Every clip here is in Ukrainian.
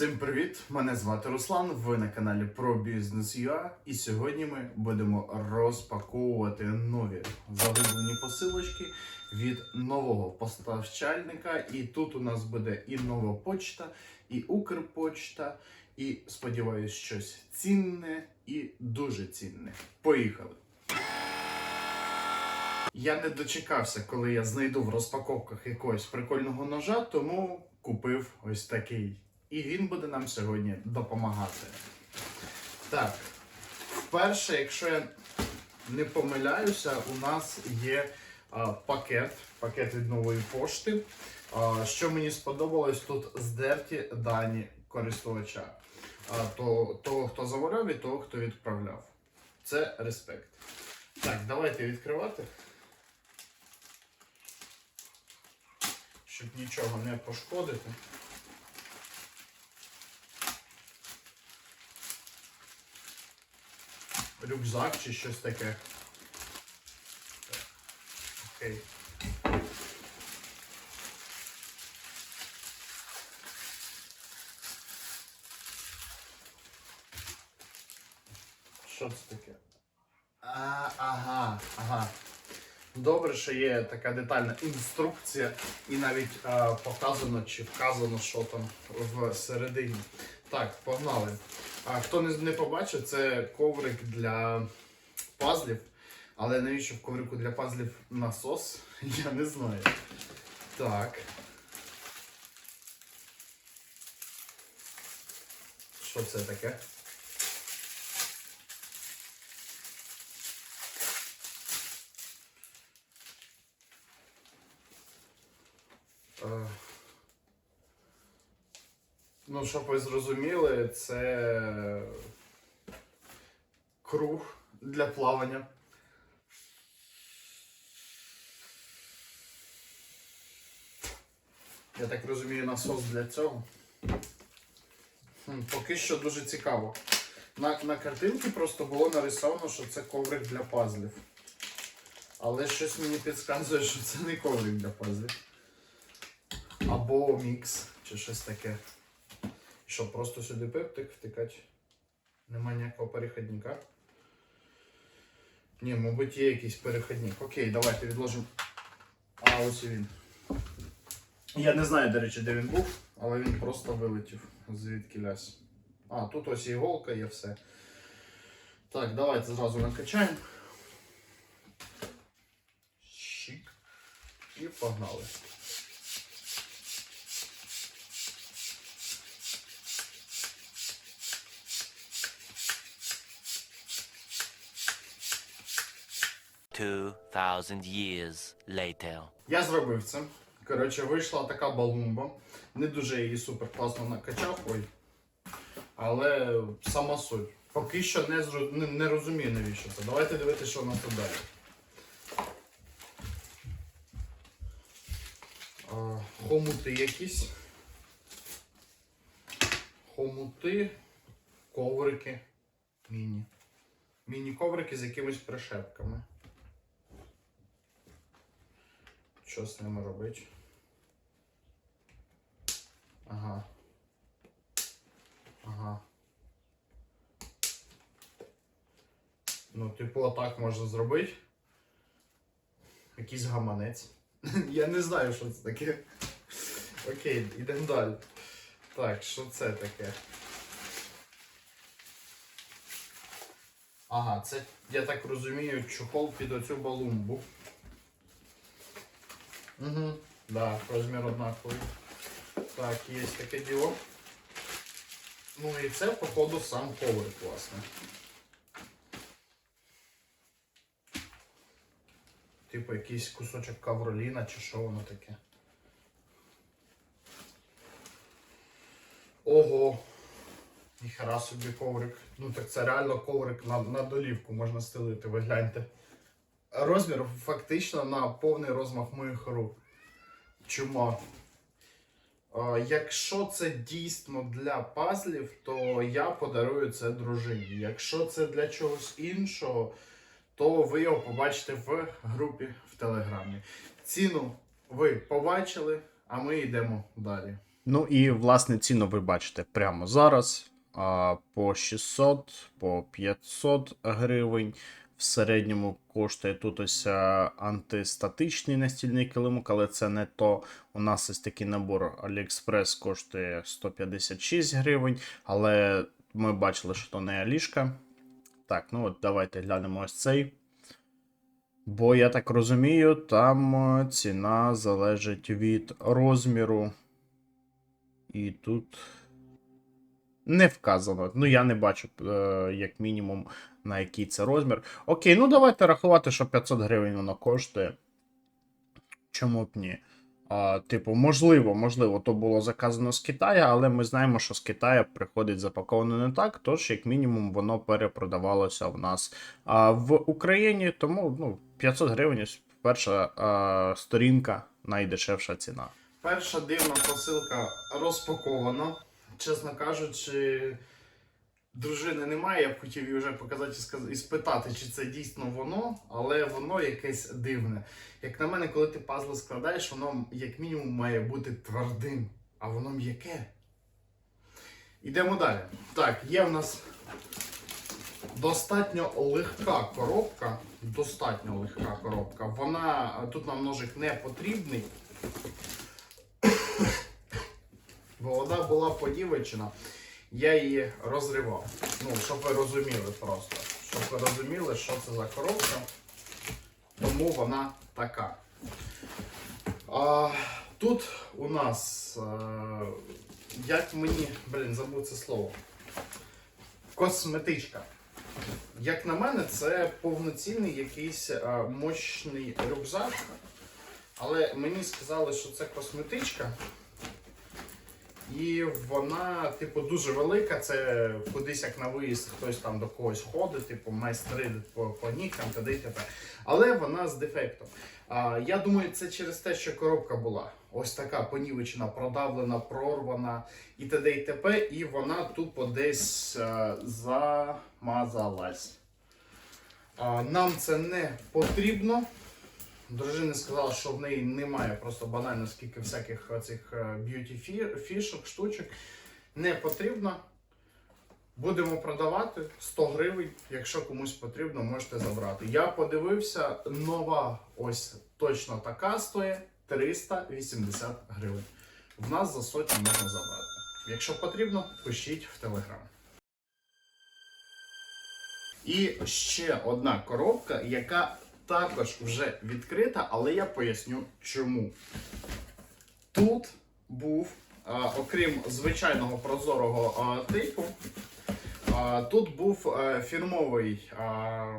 Всім привіт! Мене звати Руслан. Ви на каналі про бізнес UA. І сьогодні ми будемо розпаковувати нові загублені посилочки від нового поставщальника. І тут у нас буде і нова почта, і Укрпочта, і сподіваюсь, щось цінне і дуже цінне. Поїхали! Я не дочекався, коли я знайду в розпаковках якогось прикольного ножа, тому купив ось такий. І він буде нам сьогодні допомагати. Так, вперше, якщо я не помиляюся, у нас є а, пакет, пакет від нової пошти. А, що мені сподобалось, тут здерті дані користувача. А, то, того, хто замовляв, і того, хто відправляв. Це респект. Так, давайте відкривати. Щоб нічого не пошкодити. Рюкзак чи щось таке. Так. Окей. Що це таке? А, ага, ага. Добре, що є така детальна інструкція, і навіть а, показано чи вказано, що там всередині. Так, погнали. А хто не, не побачив, це коврик для пазлів. Але навіщо в коврику для пазлів насос? Я не знаю. Так. Що це таке? Е, Ну, щоб ви зрозуміли, це круг для плавання. Я так розумію, насос для цього. Хм, Поки що дуже цікаво. На, на картинці просто було нарисовано, що це коврик для пазлів. Але щось мені підказує, що це не коврик для пазлів. Або мікс, чи щось таке. Що, просто сюди пептик втикати? Нема ніякого переходника. Ні, мабуть, є якийсь переходник. Окей, давайте відложимо. А, ось він. Я не знаю, до речі, де він був, але він просто вилетів звідки лясь. А, тут ось іголка є все. Так, давайте зразу накачаємо. Щик. І погнали. Two thousand years later. Я зробив це. Коротше, вийшла така балумба. Не дуже її супер класно накачав. Ой. Але сама суть. Поки що не, зро- не, не розумію, навіщо це. Давайте дивитися, що у нас тут далі. Хомути якісь. Хомути, коврики. Міні. Міні-коврики з якимись пришепками. Що з ними робити? Ага. Ага. Ну, типу, отак можна зробити. Якийсь гаманець. Я не знаю, що це таке. Окей, йдемо далі. Так, що це таке? Ага, це, я так розумію, чохол під оцю балумбу. Угу. Да, розмір однаковий. Так, є таке діло. Ну і це, походу, сам коврик, власне. Типу якийсь кусочок кавроліна чи що воно таке. Ого! Ніхера собі коврик. Ну так це реально коврик на, на долівку можна стелити, ви гляньте. Розмір фактично на повний розмах моїх рук. Чума. Якщо це дійсно для пазлів, то я подарую це дружині. Якщо це для чогось іншого, то ви його побачите в групі в Телеграмі. Ціну ви побачили, а ми йдемо далі. Ну і власне ціну ви бачите прямо зараз. По 600, по 500 гривень. В середньому коштує тут ось а, антистатичний настільний килимок, але це не то. У нас ось такий набор AliExpress коштує 156 гривень, але ми бачили, що то не Алішка. Так, ну от давайте глянемо ось цей. Бо я так розумію, там е, ціна залежить від розміру. І тут не вказано. Ну, я не бачу, е, як мінімум, на який це розмір. Окей, ну давайте рахувати, що 500 гривень воно коштує. Чому б ні? А, типу, можливо, можливо, то було заказано з Китаю, але ми знаємо, що з Китаю приходить запаковано не так, тож, як мінімум, воно перепродавалося в нас а, в Україні. Тому ну, 500 гривень перша а, сторінка, найдешевша ціна. Перша дивна посилка розпакована. Чесно кажучи, дружини немає. Я б хотів їй вже показати і сказ- і спитати, чи це дійсно воно, але воно якесь дивне. Як на мене, коли ти пазли складаєш, воно як мінімум має бути твердим, а воно м'яке. Ідемо далі. Так, є в нас достатньо легка коробка. Достатньо легка коробка. Вона тут нам ножик не потрібний. Бо вона була подівчина. Я її розривав. Ну, щоб ви розуміли просто. Щоб ви розуміли, що це за коробка. Тому вона така. А, тут у нас, е, як мені, блін, забув це слово. Косметичка. Як на мене, це повноцінний якийсь е, мощний рюкзак. Але мені сказали, що це косметичка. І вона, типу, дуже велика. Це кудись як на виїзд, хтось там до когось ходить, типу, майстри по, по нікам, т.д. і т.п. Але вона з дефектом. А, я думаю, це через те, що коробка була ось така понівечена, продавлена, прорвана і т.д. і т.п. І вона тупо десь е, замазалась. А, нам це не потрібно. Дружина сказала, що в неї немає просто банально скільки всяких цих б'юті фішок, штучок. Не потрібно. Будемо продавати 100 гривень. Якщо комусь потрібно, можете забрати. Я подивився, нова ось точно така стоїть 380 гривень. В нас за сотню можна забрати. Якщо потрібно, пишіть в телеграм. І ще одна коробка, яка також вже відкрита, але я поясню чому. Тут був, а, окрім звичайного прозорого а, тейпу, а, тут був а, фірмовий а,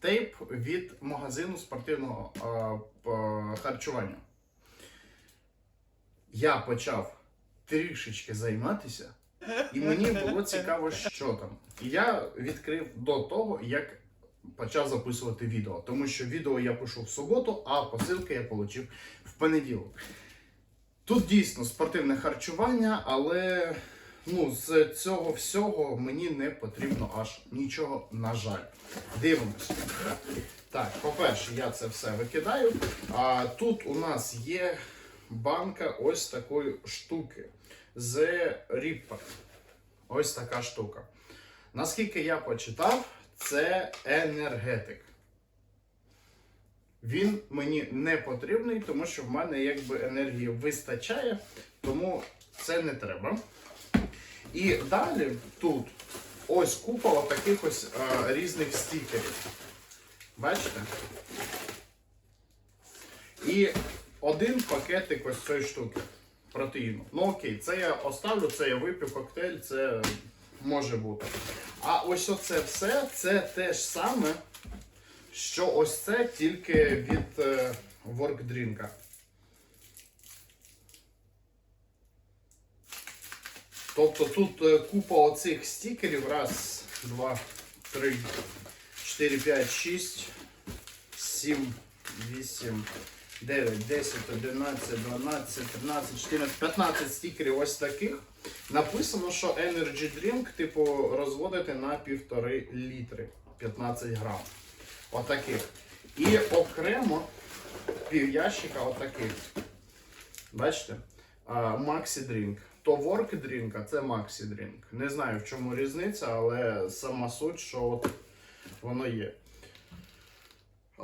тейп від магазину спортивного а, п- харчування. Я почав трішечки займатися, і мені було цікаво, що там. І я відкрив до того, як почав записувати відео. Тому що відео я пишу в суботу, а посилки я отримав в понеділок. Тут дійсно спортивне харчування, але ну, з цього всього мені не потрібно аж нічого, на жаль. Дивимось. Так, по-перше, я це все викидаю. А тут у нас є банка ось такої штуки з Ripper. Ось така штука. Наскільки я почитав, це енергетик. Він мені не потрібний, тому що в мене якби енергії вистачає, тому це не треба. І далі тут ось купа таких ось а, різних стікерів. Бачите? І один пакетик ось цієї штуки протеїну. Ну окей, це я оставлю, це я вип'ю коктейль, це може бути. А ось оце все це те ж саме, що ось це тільки від е, WorkDrink. Тобто тут е, купа оцих стікерів. Раз, два, три, чотири, п'ять, шість, сім, вісім, дев'ять, десять, одинадцять, дванадцять, тринадцять, чотирнадцять, п'ятнадцять стікерів ось таких. Написано, що Energy Drink, типу, розводити на півтори літри 15 грам. Отаких. І окремо пів ящика отаких. Бачите? Maxi Drink. То Work Drink, а це Maxi Drink. Не знаю в чому різниця, але сама суть, що от воно є.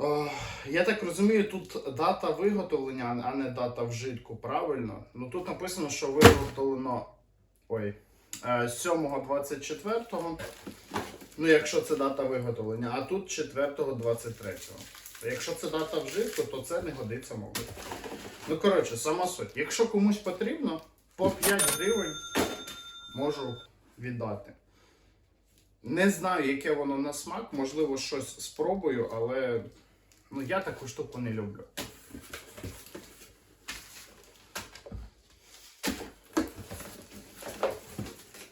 Е, Я так розумію, тут дата виготовлення, а не дата вжитку, правильно? Ну тут написано, що виготовлено ой, е, 7.24. Ну, якщо це дата виготовлення, а тут 4.23. Якщо це дата вжитку, то це не годиться, мабуть. Ну, коротше, сама суть. Якщо комусь потрібно, по 5 гривень можу віддати. Не знаю, яке воно на смак, можливо, щось спробую, але ну, я таку штуку не люблю.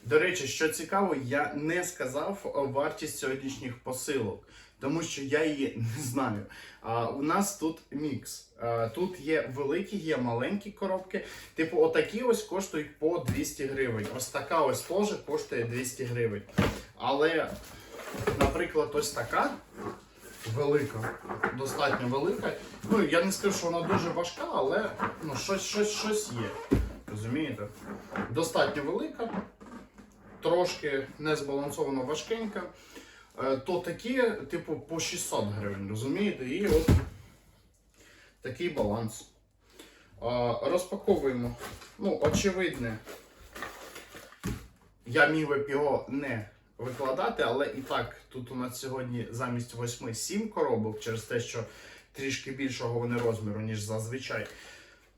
До речі, що цікаво, я не сказав вартість сьогоднішніх посилок, тому що я її не знаю. А, у нас тут мікс. А, тут є великі, є маленькі коробки. Типу, отакі ось коштують по 200 гривень. Ось така ось теж коштує 200 гривень. Але, наприклад, ось така велика, достатньо велика. Ну, я не скажу, що вона дуже важка, але ну, щось, щось, щось є. Розумієте? Достатньо велика трошки незбалансовано важкенька, е, то такі, типу, по 600 гривень, розумієте? І от такий баланс. Розпаковуємо. Ну, очевидне, я міг би його не викладати, але і так, тут у нас сьогодні замість 8-7 коробок, через те, що трішки більшого вони розміру, ніж зазвичай.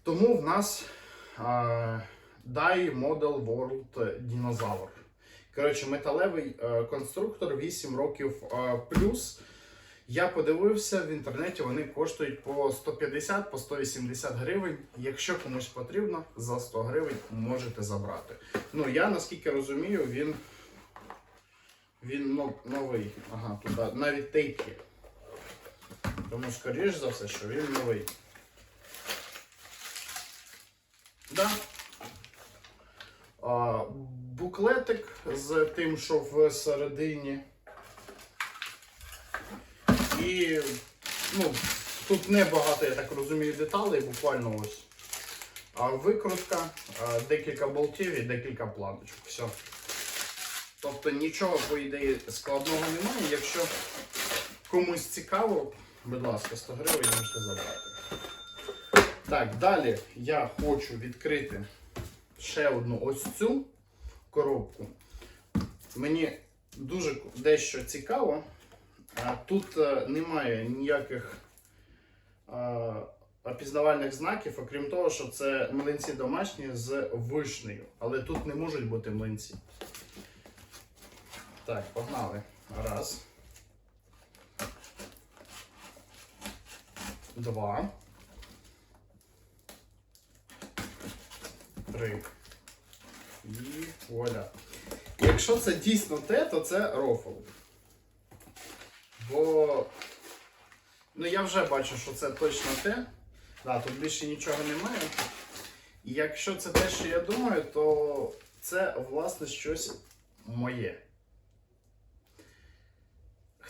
Тому в нас а, DAI Model World Dinosaur. Коротше, металевий е, конструктор 8 років е, плюс. Я подивився в інтернеті, вони коштують по 150 по 180 гривень. Якщо комусь потрібно, за 100 гривень можете забрати. Ну, я наскільки розумію, він, він новий. Ага, тут навіть тейп. Тому, скоріш за все, що він новий. Да. А, буклетик з тим, що всередині. І ну, тут небагато, я так розумію, деталей, буквально ось. А викрутка, а, декілька болтів і декілька планочок. Все. Тобто нічого, по ідеї, складного немає. Якщо комусь цікаво, будь ласка, 100 гривень можете забрати. Так, далі я хочу відкрити ще одну ось цю коробку. Мені дуже дещо цікаво. Тут е, немає ніяких е, опізнавальних знаків, окрім того, що це млинці домашні з вишнею. Але тут не можуть бути млинці. Так, погнали. Раз. Два. Три. І вуаля. Якщо це дійсно те, то це рофл. Бо. Ну я вже бачу, що це точно те. Да, тут більше нічого немає. І якщо це те, що я думаю, то це власне щось моє.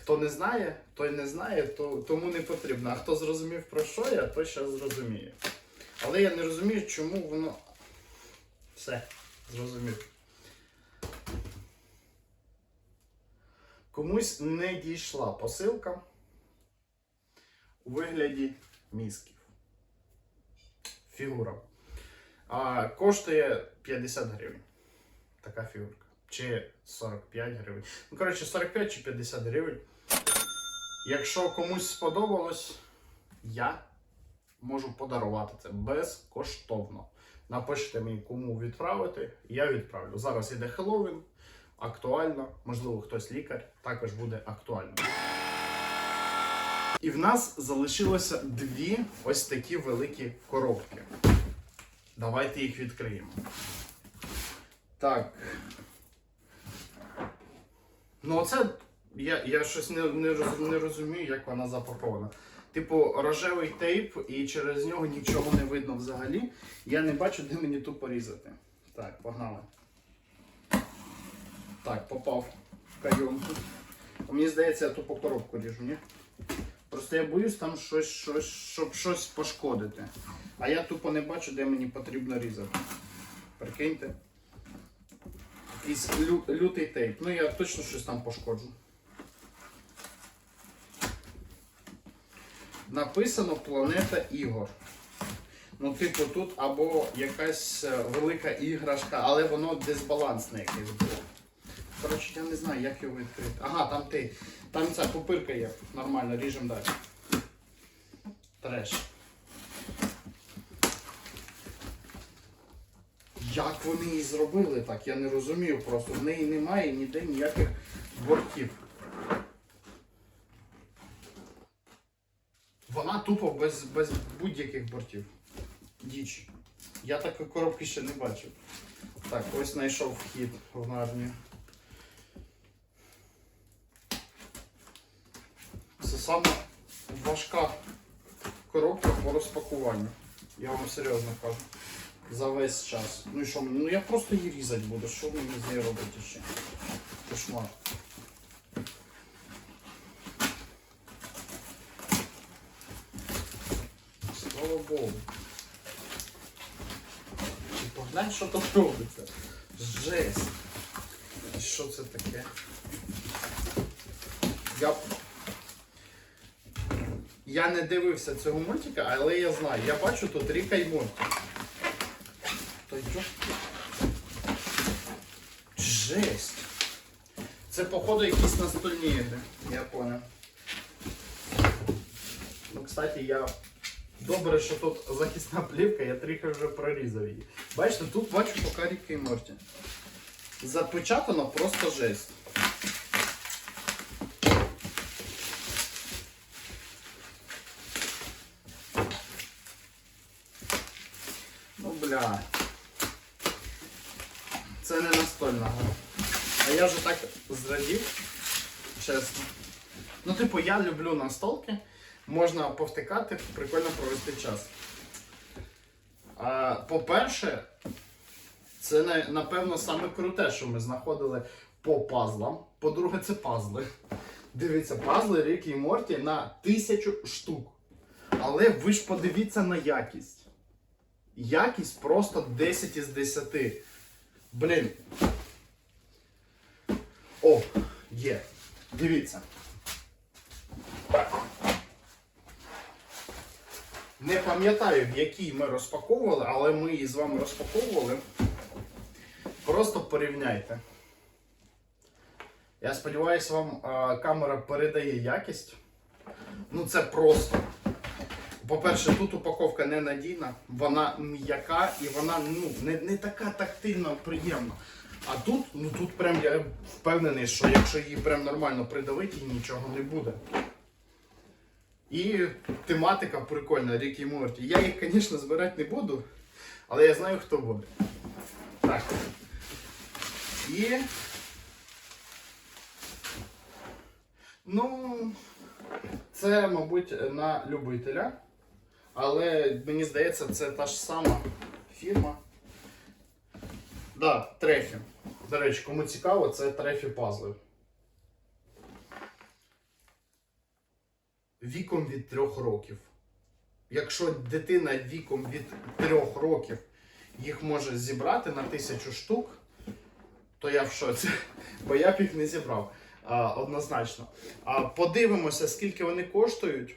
Хто не знає, той не знає, то, тому не потрібно. А хто зрозумів про що я, той ще зрозуміє. Але я не розумію, чому воно. Все, зрозумів. Комусь не дійшла посилка у вигляді мізків. Фігура. А, коштує 50 гривень. Така фігурка. Чи 45 гривень. Ну, коротше, 45 чи 50 гривень. Якщо комусь сподобалось, я можу подарувати це безкоштовно. Напишіть мені, кому відправити, я відправлю. Зараз іде Хеллоуін, актуально, можливо, хтось лікар, також буде актуально. І в нас залишилося дві ось такі великі коробки. Давайте їх відкриємо. Так. Ну, оце я, я щось не, не, роз- не розумію, як вона запакована. Типу, рожевий тейп, і через нього нічого не видно взагалі. Я не бачу, де мені тут порізати. Так, погнали. Так, попав в кайомку. Мені здається, я тупо коробку ріжу, ні? Просто я боюсь там щось, щось, щоб щось пошкодити. А я тупо не бачу, де мені потрібно різати. Прикиньте. Якийсь лю- лютий тейп. Ну я точно щось там пошкоджу. Написано Планета ігор. Ну, типу, тут або якась е, велика іграшка, але воно дисбалансне якесь було. Коротше, я не знаю, як його відкрити. Ага, там ти. Там ця пупирка є. Нормально, ріжемо далі. Треш. Як вони її зробили так? Я не розумію просто. В неї немає ніде ніяких бортів. Вона тупо без, без будь-яких бортів. Діч. Я такої коробки ще не бачив. Так, ось знайшов вхід в армію. Це саме важка коробка по розпакуванню. Я вам серйозно кажу. За весь час. Ну і що мені? Ну я просто її різати буду. Що мені з нею робити ще? Кошмар. Богу. Ти поглянь, що тут робиться. Жесть. І що це таке? Я... я не дивився цього мультика, але я знаю. Я бачу тут Ріка і Морті. Жесть. Це, походу, якісь настольні ігри. Я понял. Ну, кстати, я. Добре, що тут захисна плівка, я трохи вже прорізав її. Бачите, тут бачу поки Ріка і Морті. Запечатано просто жесть. Ну бля. Це не настольна гра. А я вже так зрадів, чесно. Ну, типу, я люблю настолки. Можна повтикати, прикольно провести час. По-перше, це напевно саме круте, що ми знаходили по пазлам. По-друге, це пазли. Дивіться, пазли Рікі і Морті на тисячу штук. Але ви ж подивіться на якість. Якість просто 10 із 10. Блін. О, є. Дивіться. Не пам'ятаю, в якій ми розпаковували, але ми її з вами розпаковували. Просто порівняйте. Я сподіваюся, вам а, камера передає якість. Ну це просто. По-перше, тут упаковка не надійна, вона м'яка і вона ну, не, не така тактильно приємна. А тут, ну тут прям я впевнений, що якщо її прям нормально придавити, їй нічого не буде. І тематика прикольна, Рік і Морті. Я їх, звісно, збирати не буду, але я знаю, хто буде. Так. І. Ну, це, мабуть, на любителя. Але мені здається, це та ж сама фірма. Да, трефі. До речі, кому цікаво, це трефі пазли. Віком від трьох років. Якщо дитина віком від трьох років їх може зібрати на тисячу штук, то я в шоці. Бо я б їх не зібрав. А, однозначно. А, подивимося, скільки вони коштують.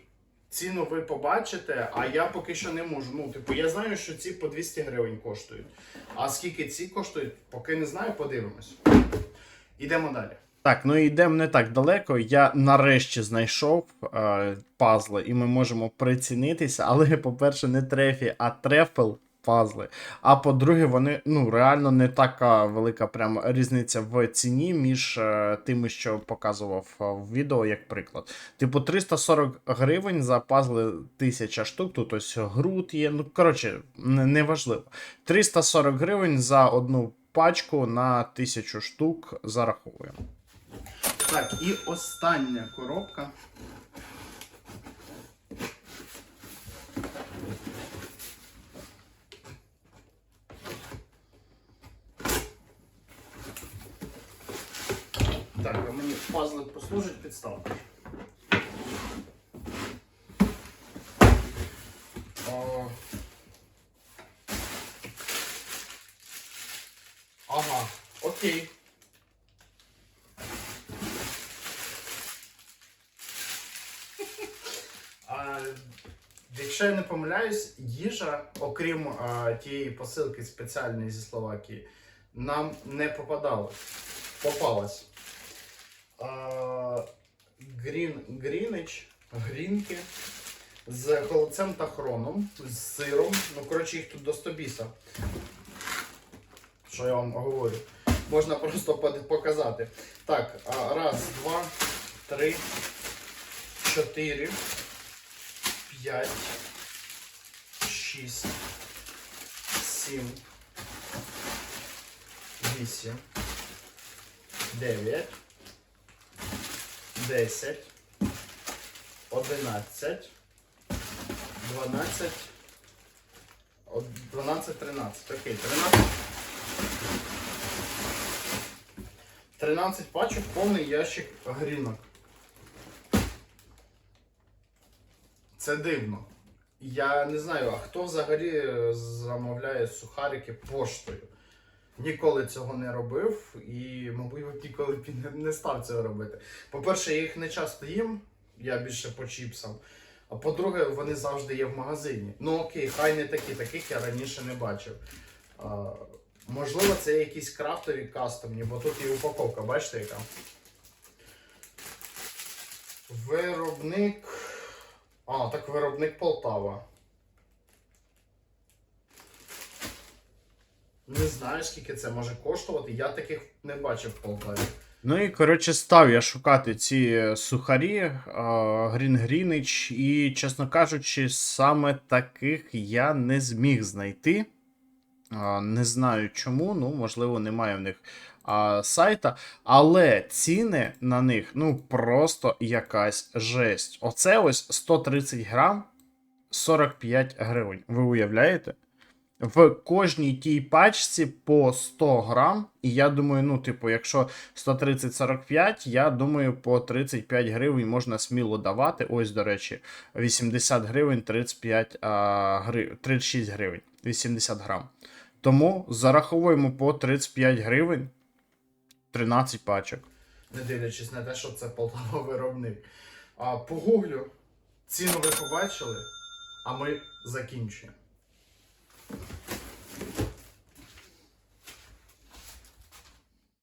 Ціну ви побачите, а я поки що не можу. Ну, типу, я знаю, що ці по 200 гривень коштують. А скільки ці коштують, поки не знаю, подивимось. Ідемо далі. Так, ну йдемо не так далеко. Я нарешті знайшов е, пазли, і ми можемо прицінитися, але, по-перше, не трефі, а трефл пазли. А по-друге, вони ну, реально не така велика прям різниця в ціні між е, тими, що показував е, в відео, як приклад. Типу 340 гривень за пазли 1000 штук. Тут ось груд є. Ну, коротше, не- неважливо. 340 гривень за одну пачку на 1000 штук зараховуємо. Так, і остання коробка. Так, а мені пазли послужить підставка. Ага, окей. Якщо я не помиляюсь, їжа, окрім а, тієї посилки спеціальної зі Словакії, нам не попадалась. Попалась. Грін, грінич, грінки з холодцем та хроном, з сиром. Ну, коротше, їх тут до 100 біса. Що я вам говорю? Можна просто показати. Так, раз, два, три, чотири, п'ять, шість, сім, вісім, дев'ять, десять, одинадцять, дванадцять, од- дванадцять, тринадцять. Окей, тринадцять. 13 пачок, повний ящик грінок. Це дивно. Я не знаю, а хто взагалі е, замовляє сухарики поштою? Ніколи цього не робив і, мабуть, ніколи не став цього робити. По-перше, я їх не часто їм, я більше по чіпсам. А по-друге, вони завжди є в магазині. Ну окей, хай не такі, таких я раніше не бачив. А, можливо, це якісь крафтові кастомні, бо тут і упаковка, бачите яка? Виробник. А, так виробник Полтава. Не знаю, скільки це може коштувати. Я таких не бачив в Полтаві. Ну і коротше став я шукати ці е, сухарі, е, Грін Грінич, і, чесно кажучи, саме таких я не зміг знайти. Не знаю чому, ну, можливо, немає в них а, сайта. Але ціни на них ну просто якась жесть. Оце ось 130 грам 45 гривень. Ви уявляєте? В кожній тій пачці по 100 грам. І я думаю, ну, типу, якщо 130-45, я думаю, по 35 гривень можна сміло давати. Ось, до речі, 80 гривень, 35 а, гри... 36 гривень, 80 грам. Тому зараховуємо по 35 гривень 13 пачок. не дивлячись на те, що це Полтава виробник. А погуглю, ціну ви побачили, а ми закінчуємо.